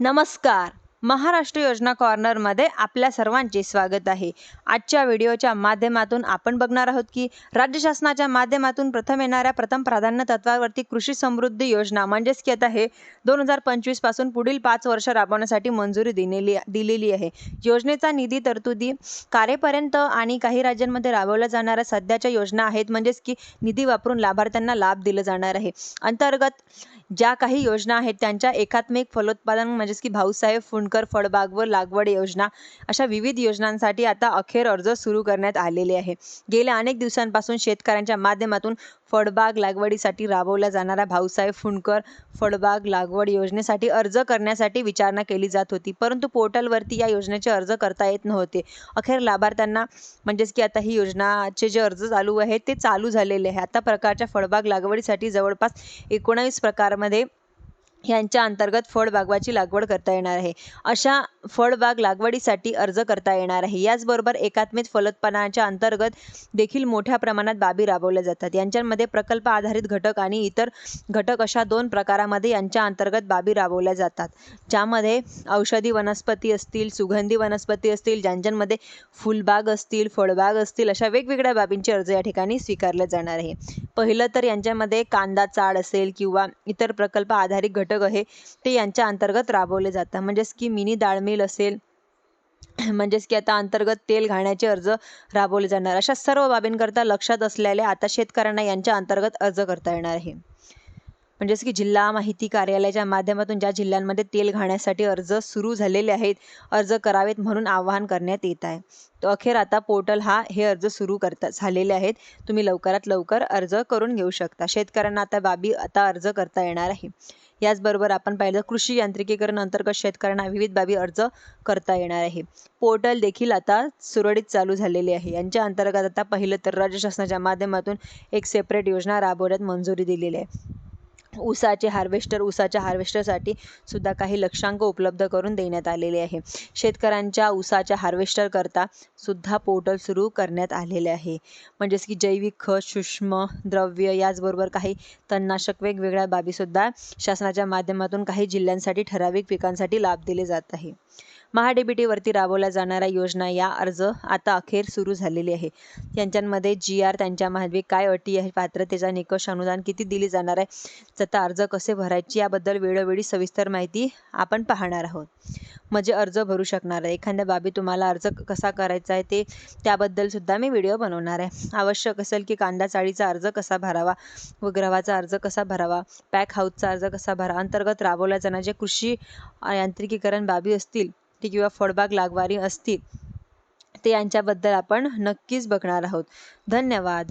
नमस्कार. महाराष्ट्र योजना कॉर्नरमध्ये आपल्या सर्वांचे स्वागत आहे. आजच्या व्हिडिओच्या माध्यमातून आपण बघणार आहोत की राज्य शासनाच्या माध्यमातून प्रथम येणाऱ्या प्रथम प्राधान्य तत्वावरती कृषी समृद्धी योजना म्हणजेच की आता हे दोन हजार पंचवीसपासून पुढील पाच वर्ष राबवण्यासाठी मंजुरी दिलेली दिलेली आहे. योजनेचा निधी तरतुदी कार्यपर्यंत आणि काही राज्यांमध्ये राबवल्या जाणाऱ्या सध्याच्या योजना आहेत म्हणजेच की निधी वापरून लाभार्थ्यांना लाभ दिला जाणार आहे. अंतर्गत ज्या काही योजना आहेत त्यांच्या एकात्मिक फलोत्पादन म्हणजेच की भाऊसाहेब फुंडकर फळबाग व लागवड योजना अशा विविध योजनांसाठी आता अखेर अर्ज सुरू करण्यात आलेले आहे. गेल्या अनेक दिवसांपासून शेतकऱ्यांच्या माध्यमातून फळबाग लागवडीसाठी राबवल्या जाणाऱ्या भाऊसाहेब फुंडकर फळबाग लागवड योजनेसाठी अर्ज करण्यासाठी विचारणा केली जात होती. परंतु पोर्टलवरती या योजनेचे अर्ज करता येत नव्हते. अखेर लाभार्थ्यांना म्हणजेच की आता ही योजनाचे जे अर्ज चालू आहेत ते चालू झालेले आहे आता प्रकारच्या फळबाग लागवडीसाठी जवळपास एकोणावीस प्रकारमध्ये यांच्या अंतर्गत फळबागवाची लागवड करता येणार आहे. अशा फळबाग लागवडीसाठी अर्ज करता येणार आहे. याचबरोबर एकात्मिक फलोत्पादनाच्या अंतर्गत देखील मोठ्या प्रमाणात बाबी राबवल्या जातात. यांच्यामध्ये प्रकल्प आधारित घटक आणि इतर घटक अशा दोन प्रकारामध्ये यांच्या अंतर्गत बाबी राबवल्या जातात. ज्यामध्ये औषधी वनस्पती असतील सुगंधी वनस्पती असतील ज्यांच्यामध्ये फुलबाग असतील फळबाग असतील अशा वेगवेगळ्या बाबींचे अर्ज या ठिकाणी स्वीकारले जाणार आहे. पहिलं तर यांच्यामध्ये कांदा चाळ असेल किंवा इतर प्रकल्प आधारित घटक आहे ते यांच्या अंतर्गत राबवले जातात. म्हणजेच की मिनी डाळ मिल असेल म्हणजेच की आता अंतर्गत तेल घालण्याचे अर्ज राबवले जाणार. अशा सर्व बाबींकरता लक्षात असलेल्या आता शेतकऱ्यांना यांच्या अंतर्गत अर्ज करता येणार आहे. म्हणजेच की जिल्हा माहिती कार्यालयाच्या माध्यमातून ज्या जिल्ह्यांमध्ये तेल घाण्यासाठी अर्ज सुरू झालेले आहेत अर्ज करावेत म्हणून आवाहन करण्यात येत आहे. तो अखेर आता पोर्टल हा हे अर्ज सुरू करता झालेले आहेत. तुम्ही लवकरात लवकर अर्ज करून घेऊ शकता. शेतकऱ्यांना आता बाबी आता अर्ज करता येणार आहे. याचबरोबर आपण पाहिलं कृषी यांत्रिकीकरण अंतर्गत शेतकऱ्यांना विविध बाबी अर्ज करता येणार आहे. पोर्टल देखील आता सुरळीत चालू झालेले आहे. यांच्या अंतर्गत आता पहिलं तर राज्य शासनाच्या माध्यमातून एक सेपरेट योजना राबवण्यात मंजुरी दिलेली आहे. ऊसाचे हार्वेस्टर ऊसाच्या हार्वेस्टरसाठी सुद्धा काही लक्षांक उपलब्ध करून देण्यात आलेले आहे. शेतकऱ्यांच्या ऊसाच्या हार्वेस्टर करता सुद्धा पोर्टल सुरू करण्यात आलेले आहे. म्हणजेच की जैविक खत सूक्ष्म द्रव्य याचबरोबर काही तणनाशक वेगवेगळ्या बाबीसुद्धा शासनाच्या माध्यमातून काही जिल्ह्यांसाठी ठराविक पिकांसाठी लाभ दिले जात आहे. महाडीबीटीवरती राबवल्या जाणाऱ्या योजना या अर्ज आता अखेर सुरू झालेली आहे. यांच्यामध्ये जी आर त्यांच्या मागे काय अटी आहे पात्रतेचा निकष अनुदान किती दिली जाणार आहे त्याचा अर्ज कसे भरायचे याबद्दल वेळोवेळी सविस्तर माहिती आपण पाहणार आहोत. म्हणजे अर्ज भरू शकणार आहे. एखाद्या बाबी तुम्हाला अर्ज कसा करायचा आहे ते त्याबद्दल सुद्धा मी व्हिडिओ बनवणार आहे. आवश्यक असेल की कांदा चाळीचा अर्ज कसा भरावा व ग्रहाचा अर्ज कसा भरावा पॅक हाऊसचा अर्ज कसा भरावा अंतर्गत राबवल्या जाणाऱ्या जे कृषी यांत्रिकीकरण बाबी असतील ते किंवा फळबाग लागवारी असतील ते यांच्याबद्दल आपण नक्कीच बघणार आहोत. धन्यवाद.